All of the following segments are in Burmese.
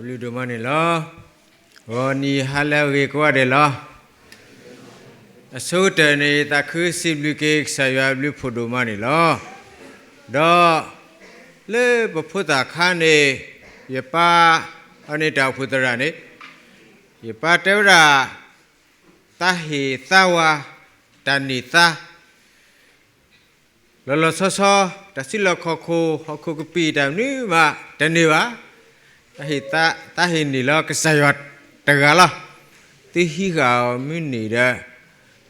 W ဒိုမနီလောဝနီဟာလဝေကွာတယ်လောအစိုးတနေတခုစီဘလူကေဆာယဘလူဖို့ဒိုမနီလောဒေါ်လေဘဖုတာခါနေယပါအနေတောက်ဖုတရနေယပါတေဝရာတဟေသဝါတဏိသာလောလောဆောဆောတစီလခခုဟခုကပီတမ်နိမတနေပါ တဟိတတဟိနီလောကဆယတ်တကလာတိဟိကမိနေတဲ့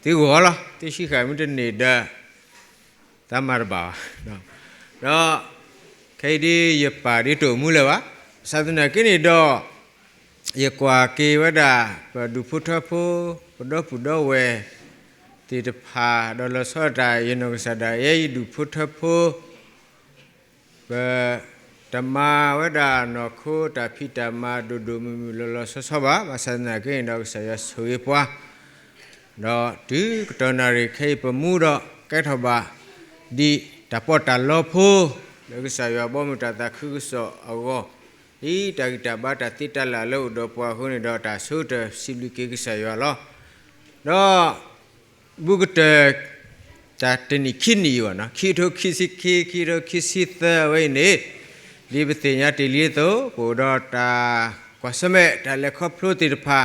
တိကောလားတိရှိကမိနေတဲ့သမရပါနော်တော့ခေဒီယပါရီတို့မူလဲပါသာသနာကိနေ တော့ယကွာကေဝဒပဒုဖုထဖို့ပဒဖုဒဝေတိတဖာဒေါ်လဆောတာယေနုကဆဒယေဒုဖုထဖို့ဘဓမ္မဝဒနောခိုတဖိတမဒုဒုမမလောလောဆောဆောပါမဆန္ဒကိနေတော့ဆရဆွေပွားတော့ဒီကတနာရိခေပမှုတော့ကဲထပါဒီတပေါ်တလောဖို့လောကဆရဘောမတတခုဆောအောဤတဂိတဘာတတိတလာလို့တော့ပွားခုနေတော့တာသုတစီဘလီကေကဆရလောတော့ဘုကတတာတနိခိနီယောနော်ခိထိုခိစီခိခိထိုခိစီသဝိနေ ဒီပတိညာတလီတော့ကိုတော့တာကွာစမဲတလက်ခဖလို့တိတဖာ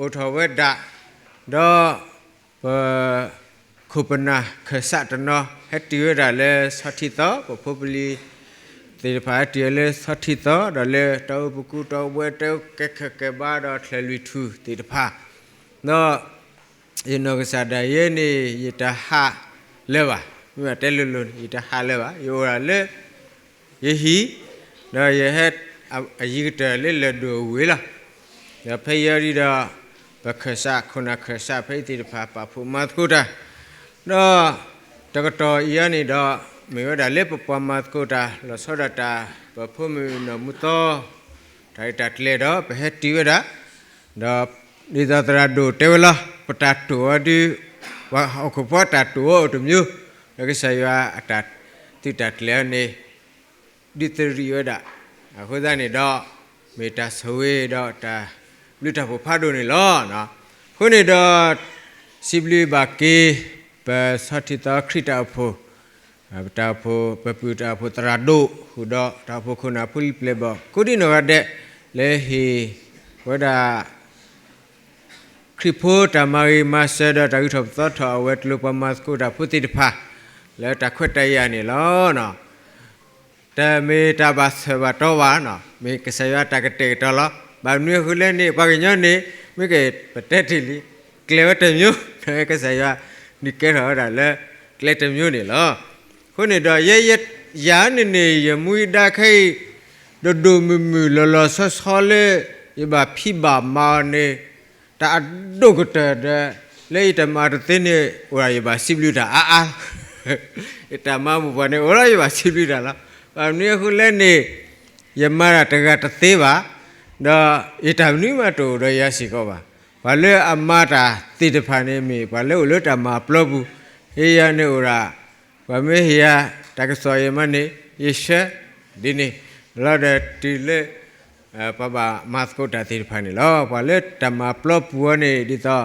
ဩထောဝဒတော့ပခုပနာခဆတ်နောဟက်တီရဒါလဲသတိတော့ပပပလီတေဖာတီလဲသတိတော့ဒါလဲတောပကူတောဘွဲတောကက်ခကဘာတော့ထလွီထူတေတဖာနော်ယေနောကစားဒယေနေယတဟလဲပါမြတ်တဲလွလွယတဟလဲပါယောရလဲ ယေဟီတော့ယဟက်အယိကတလဲလဲဒိုဝေးလားယဖေယရီတော့ဘခဆာခုနခဆာဖိတိတဖာပါဖူမတ်ခုတာတော့တကတော်ဤအနေတော့မေဝဒလက်ပပမတ်ခုတာလောစောဒတာပဖုမေနမူတောထိုင်တတ်လေတော့ဘဟက်တီဝဒတော့ဒီသတရဒိုတေဝလာပတတူအဒီဝါခုပတတူအတူမျိုးလကဆယအတတိတတ်လေနေ ဒီတရီဝဒအခုသားနေတော့မေတ္တာဆွေတော့တာလူတာဖို့ဖတ်လို့နေလောနော်ခုနေတော့စိဘလီဘာကေပသတိတာခရစ်တာဖို့အတာဖို့ပပူတာဖို့တရာဒိုဟူတော့တာဖို့ခုနာပုလိပလေဘကုဒီနောရတဲ့လေဟီဝဒခရစ်ဖို့တမရီမဆဒတာယူထပ်သတ်တော်ဝက်လူပမတ်ကုတာဖုတိတဖာလဲတခွတ်တရနေလောနော် တမေတဘာဆဘတော်ဝါနော်မေကဆယတကတေတော်လောဘာနွေခုလဲနေဘာညနေမိကေပတက်တီလီကလေဝတမျိုးတဲကဆယနိကေတော်ဒါလဲကလေတမျိုးနေလောခုနေတော့ရဲရဲယာနေနေရမွေဒါခိဒဒုမမူလလဆဆောလေယဘာဖိဘာမာနေတာဒုကတဲ့လေတမာတသိနေဟိုရယဘာစိဘလူတာအာအာတမမဘနေဟိုရယဘာစိဘလူတာလား ဘာနွေခုလဲနေယမရတကတသေးပါတော့ဣတမနိမတူရရရှိကောပါဘာလဲအမတာတိတဖာနေမိဘာလဲဥလတမပလောဘူးဟေယနေဥရာဘာမေဟေယတကစောယမနေယေရှဒီနေလာတဲ့တီလေပပမတ်ကိုတတိတဖာနေလောဘာလဲတမပလောပူနေဒီတော့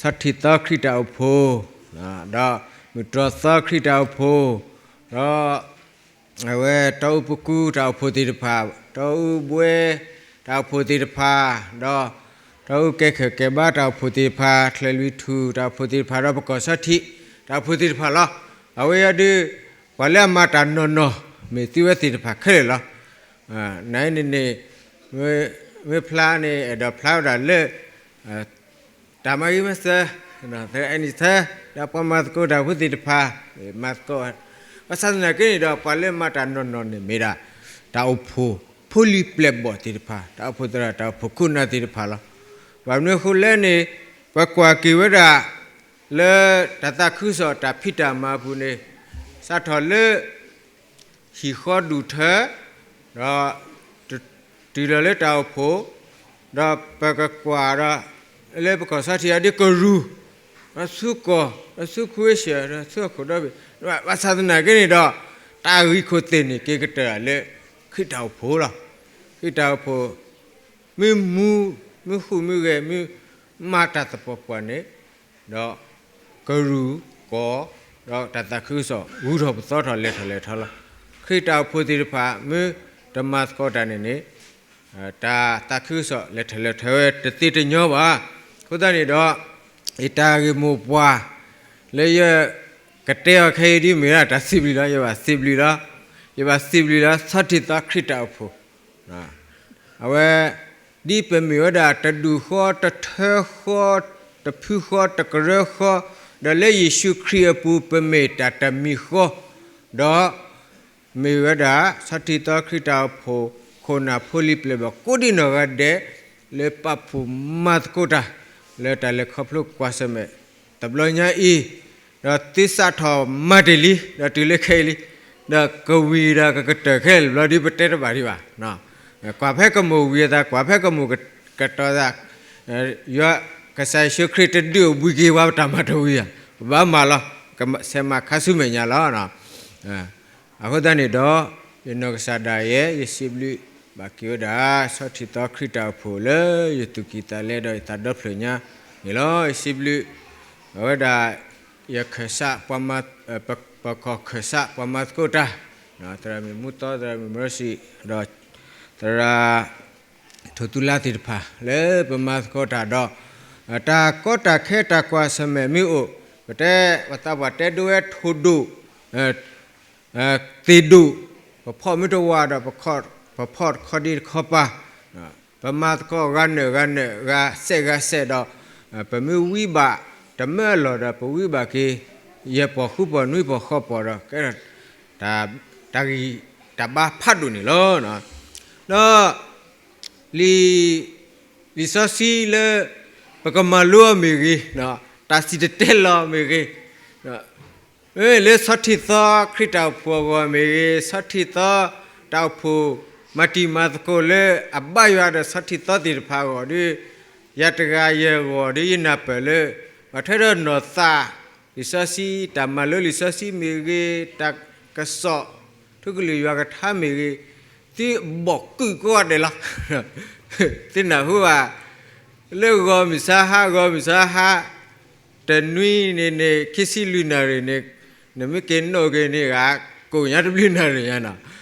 သတ္ထိတခရိတအဖို့နော်တော့မတသခရိတအဖို့တော့ အဝဲတောပကူတောဖို့တိတဖာတောဘွဲတောဖို့တိတဖာတော့တောကဲခကေဘာတောဖို့တိဖာထလလူထူတောဖို့တိဖာတော့ပကောသတိတောဖို့တိဖာလားအဝဲရဒီဘာလဲမတာနော်နော်မေတိဝတိတဖာခဲလားအာနိုင်နေနေမေမေဖလာနေတော့ဖလာတာလေတာမကြီးမစနော်တဲ့အဲ့ဒီသာဒါပမတ်ကိုဒါဖို့တိတဖာမတ်ကို အစနာကိနေတော့ပါလေမတာနော်နော်နေမေတာတောက်ဖို့ဖူလီပလက်ဘောတိတဖာတောက်ဖို့တရတောက်ဖို့ခုနာတိတဖာလားဘာမျိုးခုလဲနေဘကွာကိဝဒလေတတခုစောတာဖိတာမဘူးနေစထော်လေဟီခောဒူထတော့တီရလေတောက်ဖို့တော့ပကကွာရလေပကစားတီအဒီကရူ အဆုကောအဆုခွေးရှာရဆုခုတော့ဘာသာဒနာကနေတော့တာဝီခိုတင်နေကေကတလေခိတောက်ဖို့လားခိတောက်ဖို့မင်းမူမခုမကမမာတာတပပနေတော့ကရူကောတော့တတခုဆောဝူတော်သောတော်လက်ထလက်ထလာခိတောက်ဖူတိဖာမဓမ္မစကောတနေနေတာတခုဆောလက်ထလက်ထဲတ တိတညောပါခုတနေတော့ဣတာဂေမူပွားလေရကတဲ့ခေဒီမေရတစီဘလီလာရပါစီဘလီလာရပါစီဘလီလာသတ္တိတခိတောက်ဖူနာအဝဲဒီပမေဝဒတဒူခောတထဲခောတဖူခောတကရခောဒလေယေရှုခရစ်ပူပမေတတမီခောဒေါမေဝဒသတ္တိတခိတောက်ဖူခိုနာဖိုလီပလေဘကိုဒီနောဂတဲ့လေပပူမတ်ကိုတာ လေတလေခပလုကွာစမေတဘလညာအီတော့တိစထောမတ်တလီတော့တူလေခဲလီတော့ကဝီရာကကတခဲလဒီပတဲတပါဒီပါနော်ကွာဖက်ကမူဝီတာကွာဖက်ကမူကတော်တာယောကဆိုင်ရှုခရစ်တဒူဘူကေဝတာမတော်ဝီဘာမလာကဆမခဆုမညာလာနော်အခုတည်းတော့ယနောကဆာဒါရဲ့ယစီဘလူ ဘာကိယဒါဆောတိတခရစ်တာဖိုလေယတုကိတလေတော့တတ်တော့ဖညာနီလောယစီဘလူဝဒါယခဆာပမတ်ပပခခဆာပမတ်ကိုတာနော်တရမီမူတော်တရမီ mercy တော့တရာထုတူလာတိဖာလေပမတ်ကိုတာတော့တာကောတာခဲတာကွာစမေမီအိုဘတဲဝတဘတဲဒွဲထုဒုအဲအဲတေဒုပဖောမီတဝါတော့ပခော့ ပဖော့ခဒီခပါပမတ်ကိုရန်နေရန်နေကစေကစေတော့ပမီဝီဘာတမဲလော်တော့ပဝီဘာကေရပခုပနွိပခောပေါ်တော့ကဲဒါတာဂီတဘာဖတ်လို့နေလောနော်တော့လီလီဆိုစီလေပကမလောအမေကြီးနော်တာစီတဲလောအမေကြီးနော်เอ้လေสถิตาคริตาพัวกเมสถิตาตาพู မတိမသကိုလေအဘယရစတိတတိဖာကိုဒီယတကယေကိုဒီနပလေမထရနောသာလိစစီတမလလိစစီမေゲတကဆော့ထုကလီယကထာမေゲတိဘောက်ကူကိုတယ်လားတင်နာဟူဝလေကောမစာဟာကောမစာဟာတနွီနေနေခစ်စီလူနာရနေနမကေနိုကေနေကကိုရတပလိနာရရနာအဲတေနာဟုပါအခုတန်တော့ယနာပလက်တိကဘောကုဖတ်ဒိုလီအခုနေတော့ရရဲတခေရတဲ့အဲရရရ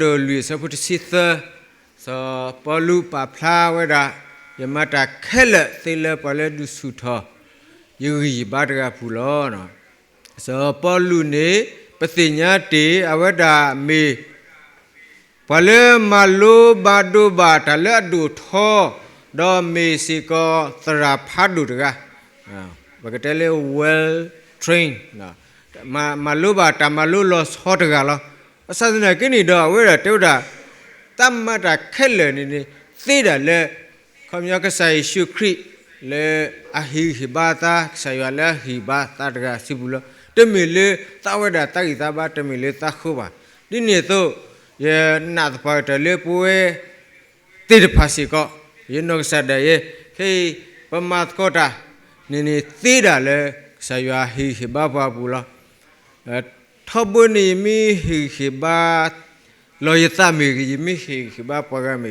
ဒိုလူဆဖုတစီသသောပလူပါဖလာဝဲတာယမတာခဲလက်သေလပလဲဒုစုထော ယေရီဘာတကဖူလောနော်သောပလူနေပသိညာတေအဝဒမေဘလဲမလိုဘာဒုဘာတလဲဒုထောဒေါ်မေစီကောသရာဖတ်ဒုတကဘကတဲလေ well train နော်မမလိုဘာတမလိုလောဟောတကလောအစစနေကိနေတော့ဝဲရတုတ်တာတမ္မတာခက်လေနေနေသိတယ်လေခမယကဆိုင်ရှုခရိ လေအဟိဟိဘာတာဆယလာဟိဘာတာတကစီဘူးလတမီလေသဝဒတာကိတာဘာတမီလေသခုပါဒီနေတော့ယေနာတပါတလေပွေတိတဖာစီကောယေနောဆဒယေခေပမတ်ကောတာနေနေသေးတာလေဆယဟိဟိဘာဘာဘူးလားထဘနေမီဟိဟိဘာလောယတမီကြီးမီဟိဟိဘာပဂမီ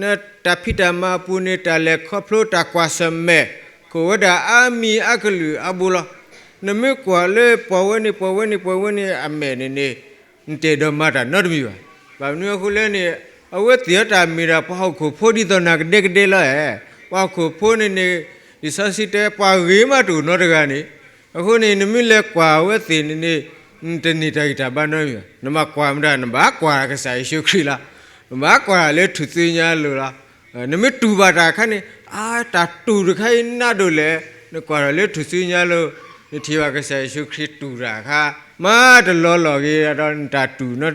နတဖိတမပုနေတလေခဖလိုတကွာစမဲကိုဝဒအာမီအကလူအဘူလာနမေကွာလေပဝနေပဝနေပဝနေအမေနေနေတေဒမတာနော့တမီပါဘာနုခုလဲနေအဝဲတရတာမီရာပေါ့ခုဖိုဒီတော့နာဒေကဒေလာဟဲပေါ့ခုဖိုနေနေဒီဆစီတဲပါရေးမတူနော့တကနေအခုနေနမိလဲကွာဝဲတင်နေနေတနေတိုင်တာဘာနော်နမကွာမဒါနဘာကွာကစားရှုခရီလာ ဘာကွာလေသူစညာလိုလားနမတူပါတာခနဲ့အာတာတူရခိုင်နာတို့လေနကွာလေသူစညာလို့ဒီထေဝကစားရှုခရီတူတာခါမာတလောလောကြီးတော့တာတူနော်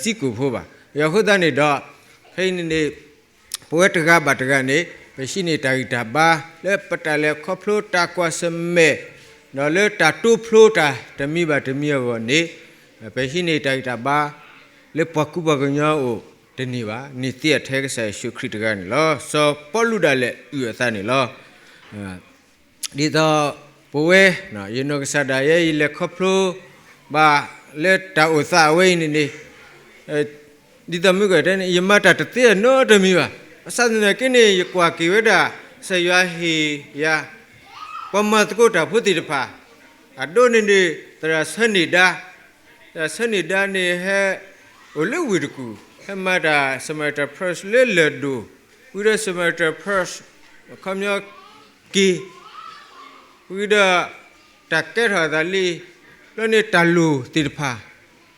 စီကူဖို့ပါရခုတနေတော့ဟိနေနေပွဲတကဘာတကနေပရှိနေတိုင်တာဘာလေပတလေခေါဖလိုတာကွာစမဲနော်လေတာတူဖလိုတာတမိပါတမိရောနေပရှိနေတိုင်တာဘာလေပကုပကညာအို တနေပါနေတိအထဲကဆာရှုခရစ်တကနေလောစောပေါ်လူဒါလေဥယသနေလောဒီတော့ဘဝဲနော်ယေနောကဆာဒါရဲ့လေခေါဖလိုဘာလေတာဥသဝိနေနေအဲဒီတမျိုးကတဲ့ယမတာတတဲ့နော်တမီပါအစနေကိနေကွာကေဝဒဆရွာဟီယာပမတ်ကိုတာဖုတိတဖာအဒိုနေနေတရဆနေတာဆနေတာနေဟဲအိုလဝီတကူ Hamada Samata Purse Liladu Wida Samata Purse Kamya Ki. Wida Takera Dali Lone Talu Tirpa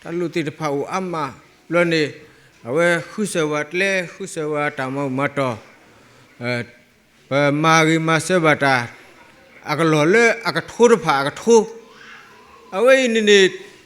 Talu Tirpa U Amma Lone Awe Husawat Le Husawatama Mato. Mari Masabata Akalole Akaturpa Akatu Awe Ninit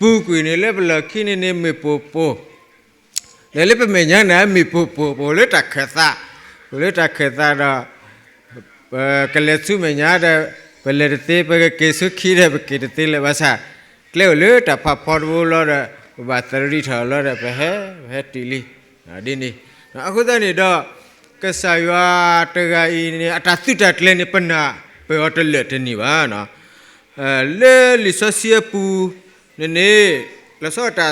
ဆွတ်လေလီစီကတောဦးစီကပဟက်တပူပါဖဲတဲ့ကဆယဆခနိဖာအဲစတိတော်တောက်ဖို့ဖူဒမတော်တော်ဖူဒဆယပါလောတိခတခဲလေခစင်းနေနေတလေခဖလိုတကွစမဲမူလကလက်တကပါဒါလည်းနေလက်ကလက်ကတကပါနေဆယအဟုတ်တော်အဘူတလမဟာတနီပတာဟဲနေနေပဟဲပူကွေနေလက်ပလခိနေနေမေပိုပိုလေလေပမေညာနာမေပိုပိုပိုလေတခသလေတခသတော့ကလေစုမေညာတဲ့ပလေတေပကေစုခိတဲ့ပကေတေလေဘာသာကလေလေတဖဖော်ဘူးလို့တဲ့ဘာသရီထော်လို့တဲ့ဘဟဲဘဟတီလီဒီနေ့အခုတည်းနေတော့ကဆာရွာတဂာဤနေအတသုတကလည်းနေပနာပေော်တလက်တနေပါနော်အဲလေလီဆိုစီပူ နေနေလဆောတာ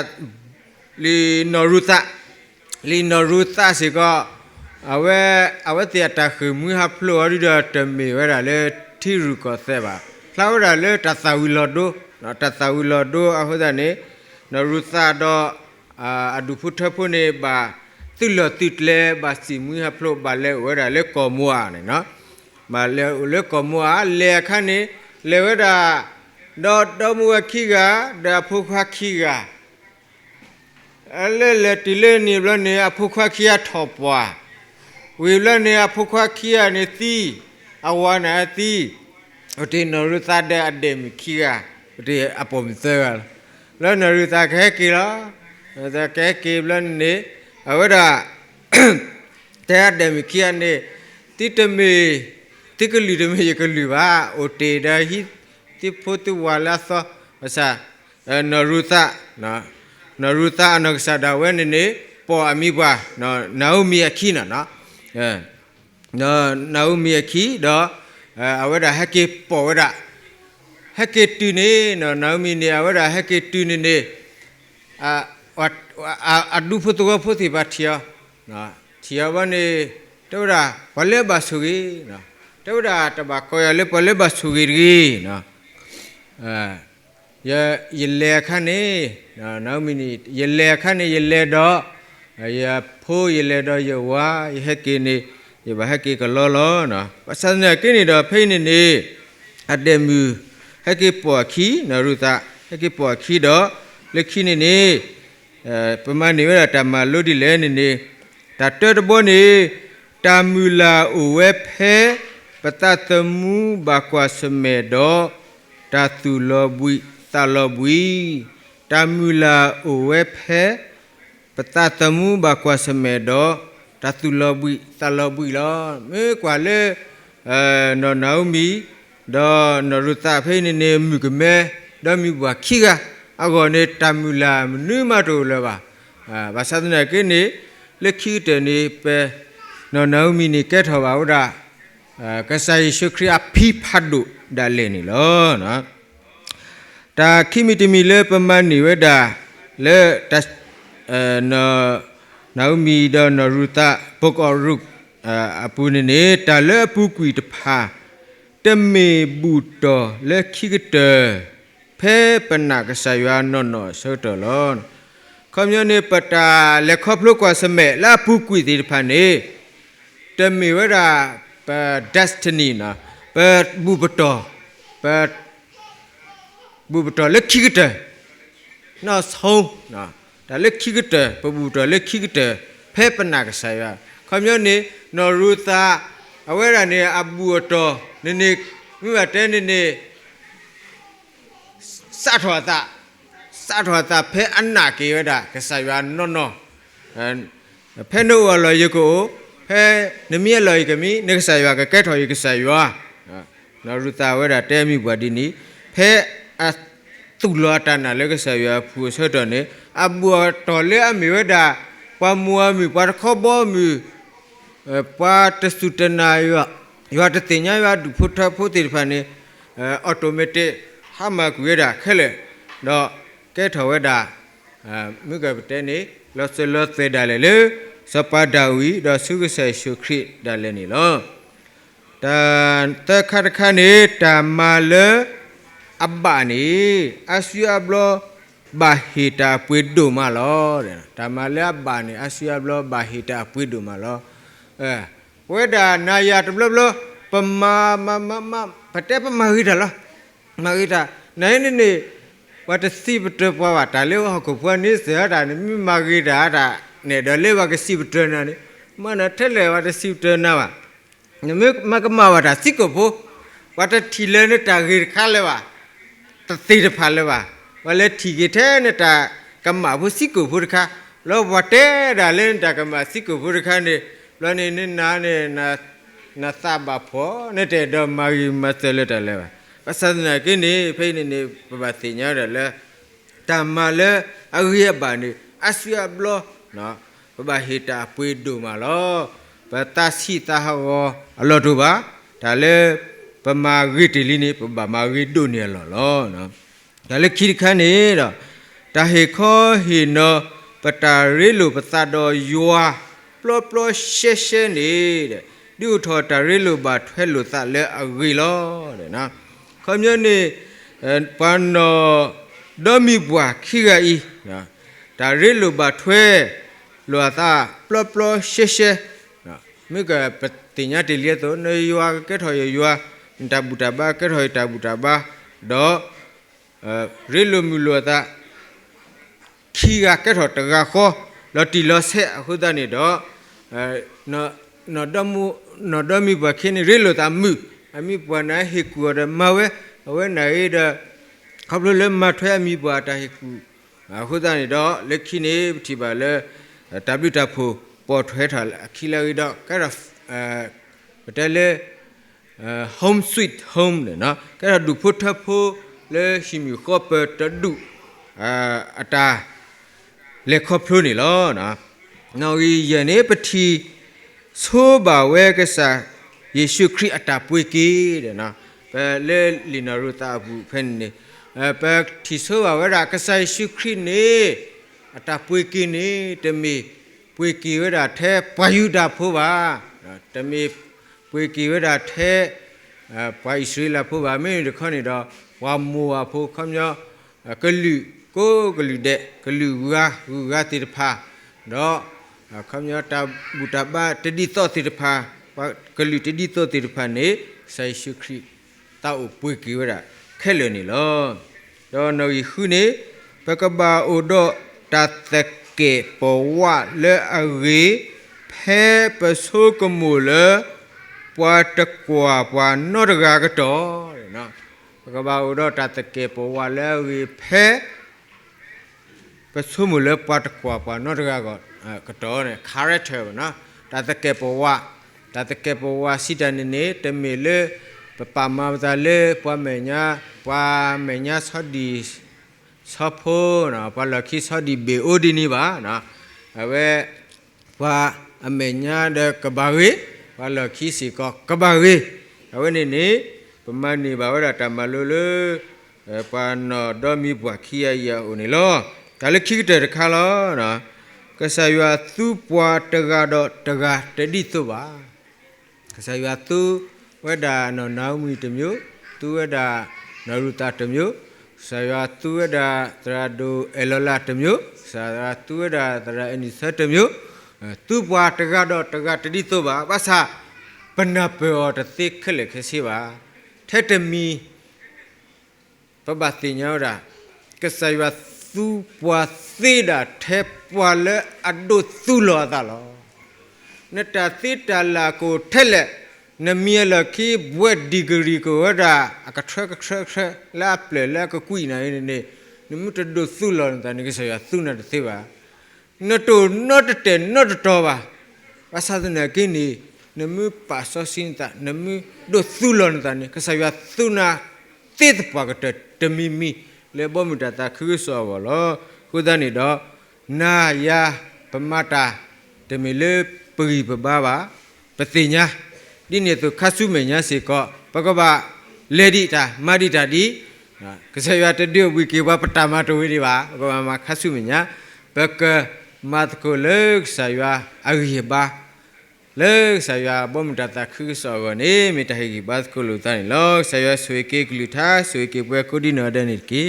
လီနော်ရူတာလီနော်ရူတာစီကအဝဲအဝဲတတခမူဟဖလိုရီဒတမေဝရလေထီရူကောသဲပါဖလာဝရလေတသဝီလော်ဒိုနော်တသဝီလော်ဒိုအဟုတ်တယ်နေနော်ရူတာတော့အာအဒုဖုထဖုနေပါတိလတိလေဘာစီမူဟဖလိုဘာလေဝရလေကောမွာနေနော်ဘာလေလေကောမွာလေခ ane လေဝဒ တော့တော်မူခိကဒါဖုခခိကအလဲလဲတီလဲနေဘလနေအဖုခခိယထော်ပွားဝေလနေအဖုခခိယနေတီအဝနာတီအတေနရသတဲ့အဒေမခိကတေအပုံသဲလဲနရသခဲကီလားဒါခဲကီဘလနေအဝဒတဲ့အဒေမခိယနေတိတမေတိကလူတမေယကလူပါအိုတေဒါဟိ တိဖို့တူဝါလာသောမစာနရူသနော်နရူသအနကဆဒဝဲနေနေပေါ်အမိပွားနော်နာဥမီအခီနော်နော်အဲနော်နာဥမီအခီတော့အဝဒဟကေပေါ်ဝဒဟကေတူနေနော်နာဥမီနေအဝဒဟကေတူနေနေအာအဒုဖို့တော့ဖို့တိပါထီယောနော်ထီယောဘနေတော့ဒါဘလဲပါဆူကြီးနော်တော့ဒါတဘာကိုရလေပလေပါဆူကြီးနော် အာရရလေခန့်နေနော်နောက်မိနစ်ရလေခန့်နေရလေတော့ရဖိုးရလေတော့ရဝါရဟကေနေရဘဟကေကလောလောနော်ပစနေကိနေတော့ဖိနေနေအတမူဟကေပေါ်ခီနရုသဟကေပေါ်ခီတော့လက်ခီနေနေအဲပမနေရတမလို့ဒီလဲနေနေတတတဘောနေတာမူလာအိုဝဲဖဲပတတမှုဘကွာစမေတော့ တာသူလောဘွိတလောဘွိတာမူလာအိုဝဲဖဲပတတမှုဘကွာစမေတော့တာသူလောဘွိတလောဘွိလောမေကွာလေအဲနော်နောင်မီတော့နရုတဖိနေနေမြကမဲတော့မြဘခိကအကောနေတာမူလာမနုမတိုလောပါအာဘာသဒနာကိနေလက်ခိတနေပဲနော်နောင်မီနေကဲထော်ပါဦးဒါကဆိုင်ရှုခရီအဖိဖတ်ဒု ဒါလေနေလောနော်ဒါခိမီတမီလေပမန်နေဝဒါ le das eh, no Naomi do no ruta bokoruk apune ne ta le pu kui de pha te me bu to le khigte phe pana ka sa ywa no no so to lon ခမယနေပတာလက်ခေါပလုကွာစမဲလာပူကွီဒီဖာနေတမီဝရာပဒက်စတီနီ နာပဘူဘတော်ပဘူဘတော်လက်ခိကတဲ့နော်ဆုံးနော်ဒါလက်ခိကတဲ့ပဘူတော်လက်ခိကတဲ့ဖဲပနာကဆာယခမယနေနော်ရူသာအဝဲရနေအဘူတော်နေနေမိမတဲနေနေစထွာတာ sa thwa ta phe anna ke wada ka sa ya no no phe no wa lo yiko phe nemi lo yi kami ne ka sa ya ka ke thwa yi ka sa ya no ru ta wada te mi bwa di ni phe a tu lo ta na le ka sa ya phu so to ne a bu to le a mi wada pa mu a mi pa kho bo mi pa te su te na ya ya te tin ya ya du phu tha phu ti pha ne automatic ha ma ku ya da khe le do ကဲထောဝဒအာမြကပတဲနေလောစလောသေဒါလေလေစပဒါဝီဒေါဆုကဆေရှုခရစ်ဒါလေနေလော တန်တခတ်ခနေတမလအဘ္ဘာနေအဆွေဘလဘာဟီတာပွေဒုမလောတဲ့တမလအဘ္ဘာနေအဆွေဘလဘာဟီတာပွေဒုမလောအဲဝေဒနာယတဘလဘလပမာမမမပတဲပမဟိတာလောမဟိတာနိုင်နေနေဝတ်စီပတပွားပါဒါလေးဟောကိုပွားနေစရတာမိမဂိတာဒါနဲ့ဒါလေးဝကစီပတနာနေမနထက်လေဝတ်စီပတနာပါ နမမကမဝတာစိကိုဖို့ဝတ်ထီလဲနေတာဂိခါလဲပါတသိတဖာလဲပါဝလဲထီကထဲနေတာကမဖို့စိကိုဖို့တခါလောဝတဲဒါလဲတာကမစိကိုဖို့တခါနေလောနေနေနာနေနာနာသဘဖို့နေတဲ့တော့မာဂီမဆလဲတယ်လဲပါပသဒနာကိနေဖိနေနေပပတိညာရလဲတမလဲအရိယပါနေအစရဘလနော်ပပဟိတာပွေးတို့မှာလော ပတစီတဟောအလောတို့ပါဒါလဲပမာဂိတိလီနေပပမာဂိတို့နေလောလောနော်ဒါလဲခိခန်းနေတော့တဟေခောဟိနောပတာရေလိုပသတော်ယွာပလောပလောရှဲရှဲနေတဲ့ဒီဥထောတရေလိုပါထွဲလို့သလဲအဂီလောတဲ့နော်ခမနေပန်နောဒမီဘွာခိဂဤနော်ဒါရစ်လိုပါထွဲလောသာပလပလရှေရှေနော် မိကပတိညာတလျက်တော့နေယွာကဲထော်ယယွာတဘူတဘာကဲထော်တဘူတဘာတော့ရစ်လိုမူလောသာခိဂကဲထော်တကခောလော်တီလော်ဆက်အခုတနေတော့အဲနော်နော်ဒမူနော်ဒမီဘခိနေရစ်လိုတာမူအမိပွားနာဟေကူရမဝဲအဝဲနိုင်တဲ့ခပ်လို့လဲမထွဲအမိပွားတာဟေကူအခုတည်းတော့လက်ခိနေတိပါလဲတပိတဖို့ ပေါ်ထွဲထားအခီလာရတော့ကဲရအဲတဲလေအဲ home sweet home နော်ကဲရဒုဖို့ထဖို့လဲရှိမီခောပတဒုအာအတာလက်ခောဖလို့နေလောနော်နောက်ရနေပတိဆိုးပါဝဲကစားယေရှုခရစ်အတာပွေကေတဲ့နော်ပဲလေလီနာရတာဘူးဖန်နေအဲပဲတီဆိုဝရကဆိုင်ရှုခရစ်နေအတာပွေကေနေတမီ ပွေကေဝရထဲပွာယူတာဖို့ပါတမီပွေကေဝရထဲအဲပွာဣသရေလဖို့ပါမင်းဒီခဏနေတော့ဝါမူဝါဖို့ခမယောကလူကိုကလူတဲ့ကလူဝါဝါတိတဖာတော့ခမယောတာဘူတာဘာတတိသောတိတဖာကလူတဒီတော့တိဖာနေဆိုင်ရှုခရစ်တောက်ပွေကြရခဲလနေလောတော့နော်ယခုနေပကဘာအိုဒတတကေ ပဝလေအဂေဖဲပဆုကမူလပွားတကွာပွားနောတကာကတော့နော်ပကဘာအိုဒတတကေပဝလေအဂေဖဲပဆုမူလပွားတကွာပွားနောတကာကတော့နဲ့ character နော်တတကေပဝတာတကေပဝါစီတန်နေတမေလေပပမာဇာလေပွားမေညာပွားမေညာဆောဒီ ဆောဖိုနော်ပွားလခိဆောဒီဘေအိုဒီနီပါနော်အဝဲပွားအမေညာတဲ့ကဘာဝေပွားလခိစီကောကဘာဝေအဝဲနေနေပမနေပါဝရတမလိုလေပွားနော်ဒေါ်မီပွားခိယယအိုနေလောဒါလည်းခိကတဲ့ခါလောနော်ကဆာယွာသူပွားတကတော့တကတတိသုပါကဆာယွာသူဝဒာနော်နောင်မီတစ်မျိုးသူဝဒာနရုတာတစ်မျိုး ဆာယွာသူဝဒာသရဒိုအလလာတစ်မျိုးဆာယွာသူဝဒာသရအနိသတစ်မျိုးအဲသူပွားတကတော့တကတတိသုပါဘာသာပနပေောတသိခက်လက်ခစီပါထက်တမီပပတိညောရာကဆယဝသူပွားသေးတာထဲပွားလဲအဒုသူလောတာလောနတတိတလာကိုထက်လက် နမီလခိဘွဲ့ဒီဂရီကိုဝဒအကထရကထရခလာပလေလာကကွီနိုင်နေနမတဒုသူလောတာနေကဆယသူနတသေးပါနတိုနတတဲနတတော်ပါဘာသာဒနာကိနီနမပါဆစင်တာနမဒုသူလောတာနေကဆယသူနာတိတပကတတမီမီလေဘောမတတာခရစ်စောဘောလောခုဒနေတော့နာယာပမတာတမီလေပရိပဘာဘာပတိညာ ဒီနေသူခဆုမေညာစေကောပကပလေဒီတာမာဒီတာဒီကစရတတိဝိကေဘပတမတဝိဒီပါဘကမခဆုမေညာဘကမတ်ကိုလေဆယအရိဘာလေဆယဘောမတတာခရစ်စောကိုနေမိတဟိဘတ်ကိုလူတိုင်းလောဆယဆွေကေကလူသာဆွေကေပွဲကိုဒီနော်ဒနိကေ